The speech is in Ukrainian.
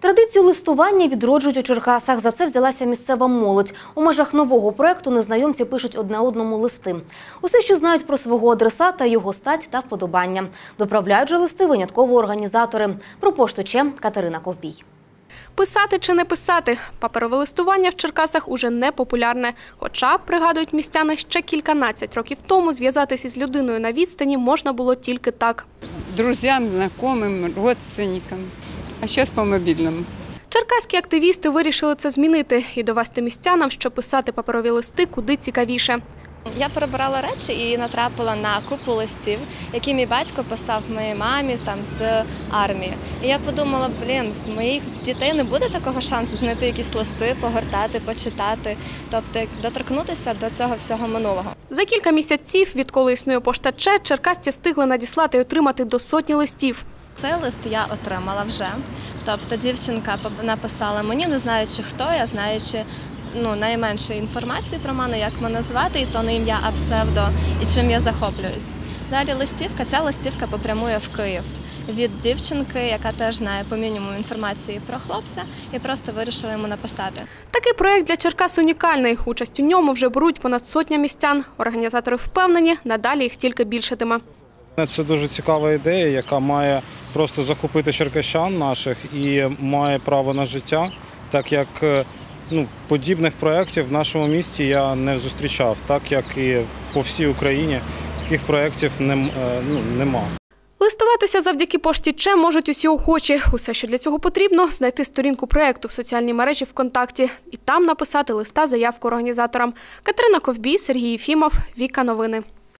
Традицію листування відроджують у Черкасах. За це взялася місцева молодь. У межах нового проекту незнайомці пишуть одне одному листи. Усе, що знають про свого адресата, його стать та вподобання. Доправляють же листи винятково організатори. Про пошту Че Катерина Ковбій. Писати чи не писати? Паперове листування в Черкасах уже не популярне. Хоча, пригадують містяни, ще кільканадцять років тому зв'язатися з людиною на відстані можна було тільки так. друзьям, знакомым, родственникам. А сейчас по мобильному. Черкаські активісти вирішили це змінити і довести містянам, що писати паперові листи куди цікавіше. Я перебирала речі і натрапила на купу листів, які мій батько писав моїй мамі там з армії. І я подумала, блін, в моїх дітей не буде такого шансу знайти якісь листи, погортати, почитати, тобто доторкнутися до цього всього минулого. За кілька місяців, відколи існує пошта Че, черкасці встигли надіслати і отримати до сотні листів. Цей лист я отримала вже. Тобто дівчинка написала мені, не знаючи хто я, знаючи ну, найменше інформації про мене, як мене звати, і то не ім'я, а псевдо, і чим я захоплююсь. Далі листівка, ця листівка попрямує в Київ від дівчинки, яка теж знає по мінімуму інформації про хлопця, і просто вирішила йому написати. Такий проект для Черкас унікальний. Участь у ньому вже беруть понад сотня містян. Організатори впевнені, надалі їх тільки більшатиме. Це дуже цікава ідея, яка має просто захопити черкащан наших і має право на життя, так як е, ну, подібних проєктів в нашому місті я не зустрічав, так як і по всій Україні таких проєктів нем- е, ну, нема. Листуватися завдяки пошті Че можуть усі охочі. Усе, що для цього потрібно, знайти сторінку проекту в соціальній мережі ВКонтакті і там написати листа заявку організаторам. Катерина Ковбій, Сергій Єфімов, Віка Новини.